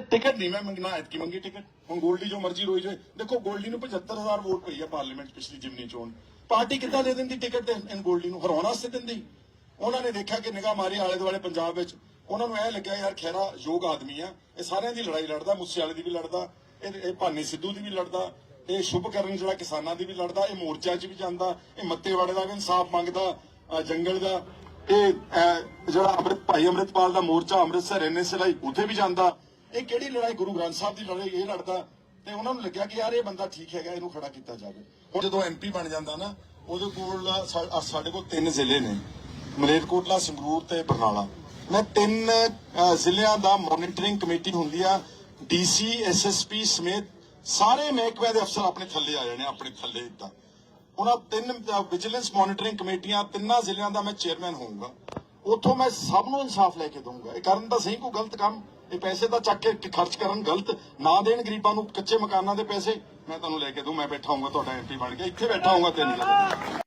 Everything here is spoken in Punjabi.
ਟਿਕਟ ਨਹੀਂ ਮੈਂ ਮੰਗਣਾ, ਐਤਕੀ ਮੰਗੀ ਟਿਕਟ। ਹੁਣ ਗੋਲਡੀ ਜੋ ਮਰਜ਼ੀ ਰੋਈ ਜਾਏ। ਦੇਖੋ, ਗੋਲਡੀ ਨੂੰ 75000 ਵੋਟ ਪਈ ਹੈ ਪਾਰਲੀਮੈਂਟ ਪਿਛਲੀ ਜਿਮਨੀ ਚੋਣ। ਪਾਰਟੀ ਕਿੱਦਾਂ ਦੇ ਦਿੰਦੀ ਟਿਕਟ ਇਨ ਗੋਲਡੀ ਨੂੰ? ਹਰਾਉਣ ਵਾਸਤੇ ਦਿੰਦੀ। ਉਹਨਾਂ ਨੇ ਦੇਖਿਆ ਕਿ ਨਿਗਾਹ ਮਾਰੀ ਆਲੇ ਦੁਆਲੇ ਪੰਜਾਬ ਵਿੱਚ। ਉਹਨਾਂ ਨੂੰ ਇਹ ਲੱਗਿਆ, ਯਾਰ ਖੈਰਾ ਯੋਗ ਆਦਮੀ ਆ। ਇਹ ਸਾਰਿਆਂ ਦੀ ਲੜਾਈ ਲੜਦਾ ਮੁੱਸੇ ਵਾਲੇ ਦੀ ਵੀ ਲੜਦਾ, ਇਹ ਭਾਨੀ ਸਿੱਧੂ ਦੀ ਵੀ ਲੜਦਾ, ਇਹ ਸ਼ੁਭ ਕਰਨ ਜਿਹੜਾ ਕਿਸਾਨਾਂ ਦੀ ਵੀ ਲੜਦਾ, ਇਹ ਮੋਰਚਾ 'ਚ ਵੀ ਜਾਂਦਾ, ਇਹ ਮੱਤੇਵਾੜੇ ਦਾ ਵੀ ਇਨਸਾਫ ਮੰਗਦਾ ਜੰਗਲ ਦਾ, ਇਹ ਜਿਹੜਾ ਅੰਮ੍ਰਿਤ ਭਾਈ ਅੰਮ੍ਰਿਤਪਾਲ ਦਾ ਮੋਰਚਾ ਅੰਮ੍ਰਿਤਸਰ ਐਨਐਸਏ ਉੱਥੇ ਵੀ ਜਾਂਦਾ। ਇਹ ਕਿਹੜੀ ਲੜਾਈ? ਗੁਰੂ ਗ੍ਰੰਥ ਸਾਹਿਬ ਦੀ ਲੜਾਈ ਇਹ ਲੜਦਾ। ਤੇ ਉਹਨਾਂ ਨੂੰ ਲੱਗਿਆ ਕਿ ਯਾਰ ਇਹ ਬੰਦਾ ਠੀਕ ਹੈਗਾ ਇਹਨੂੰ ਖੜਾ ਕੀਤਾ ਜਾਵੇ। ਹੁਣ ਜਦੋਂ ਐਮਪੀ ਬਣ ਜਾਂਦਾ ਨਾ ਉਹਦੇ ਕੋਲ ਸਾਡੇ ਕੋਲ ਤਿੰਨ ਜ਼ਿਲ੍ਹੇ ਨੇ। ਮਲੇਰਕੋਟਲਾ ਸੰਗਰੂਰ ਤੇ ਬਰਨਾਲਾ। ਮੈਂ ਤਿੰਨ ਅਹ, ਜ਼ਿਲ੍ਹਿਆਂ ਦਾ ਮੋਨੀਟਰਿੰਗ ਕਮੇਟੀ ਹੁੰਦੀ ਆ। ਡੀਸੀ ਐਸਐਸਪੀ ਸਮੇਤ ਸਾਰੇ ਮਹਿਕਮੇ ਦੇ ਅਫਸਰ ਆਪਣੇ ਥੱਲੇ ਆ ਜਾਣੇ ਆਪਣੇ ਥੱਲੇ ਇਦਾਂ। ਉਹਨਾਂ ਤਿੰਨ ਵਿਜੀਲੈਂਸ ਮੋਨੀਟਰਿੰਗ ਕਮੇਟੀਆਂ ਤਿੰਨਾਂ ਜ਼ਿਲ੍ਹਿਆਂ ਦਾ ਮੈਂ ਚੇਅਰਮੈਨ ਹੋਊਗਾ। ਉੱਥੋਂ ਮੈਂ ਸਭ ਨੂੰ ਇਨਸਾਫ ਲੈ ਕੇ ਦਊਂਗਾ। ਇਹ ਕਰਨ ਤਾਂ ਸਹੀ ਕੋਈ ਗਲਤ ਕੰਮ? ਇਹ ਪੈਸੇ ਤਾਂ ਚੱਕ ਕੇ ਖਰਚ ਕਰਨ ਗਲਤ? ਨਾ ਦੇਣ ਗਰੀਬਾਂ ਨੂੰ ਕੱਚੇ ਮਕਾਨਾਂ ਦੇ ਪੈਸੇ? ਮੈਂ ਤੁਹਾਨੂੰ ਲੈ ਕੇ ਦਊਂ, ਮੈਂ ਬੈਠਾ ਹੋਊਂਗਾ, ਤੁਹਾਡਾ ਐਮਪੀ ਬਣ ਕੇ ਇੱਥੇ ਬੈਠਾ ਹੋਊਂਗਾ ਤਿੰਨ ਜਗ੍ਹਾ